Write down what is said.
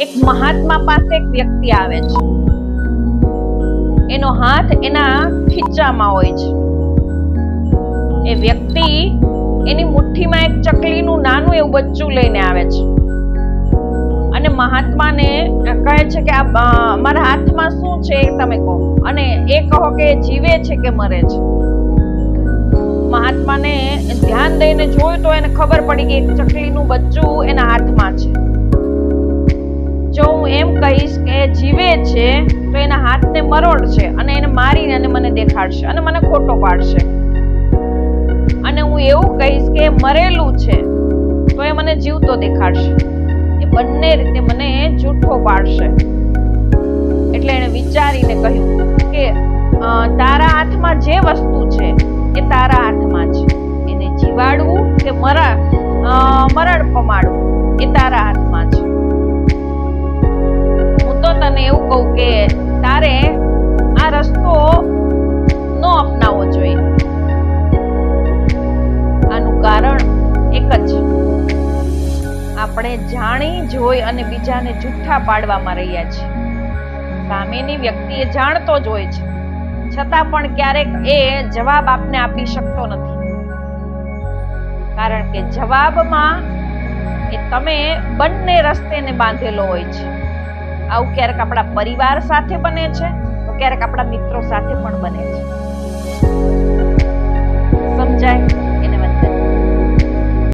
એક મહાત્મા પાસે એક વ્યક્તિ આવે છે. એનો હાથ એના ખીચામાં હોય છે. એ વ્યક્તિ એની મુઠ્ઠીમાં એક ચકલીનું નાનું એવું બચ્ચું લઈને આવે છે. અને મહાત્માને કહે છે કે આ મારા હાથમાં શું છે તમે કહો. અને એ કહો કે જીવે છે કે મરે છે. મહાત્માને ધ્યાન દઈને જોયું તો એને ખબર પડી કે ચકલીનું બચ્ચું એના હાથમાં છે. એમ કહીશ કે જીવે છે, તો એના હાથને મરોડ છે અને એને મારીને અને મને દેખાડશે અને મને ખોટો પાડશે. અને હું એવું કહીશ કે મરેલું છે, તો એ મને જીવતો દેખાડશે. એ બંને રીતે મને જૂઠો પાડશે. એટલે એણે વિચારીને કહ્યું કે તારા હાથમાં જે વસ્તુ છે, એ તારા હાથમાં છે. એને જીવાડવું કે મરા એવું કહું કે તારે આ રસ્તો નો અપનાવવો જોઈએ. આનું કારણ એક જ. આપણે જાણી, જોઈ અને બીજાને જુઠ્ઠા પાડવામાં રહ્યા છીએ. સામેની વ્યક્તિ એ જાણતો જ હોય છે. છતાં પણ ક્યારેક એ જવાબ આપને આપી શકતો નથી. કારણ કે જવાબમાં એ તમે બંને રસ્તેને બાંધેલો હોય છે. આવું ક્યારેક આપણા પરિવાર સાથે બને છે, તો ક્યારેક આપણા મિત્રો સાથે પણ બને છે.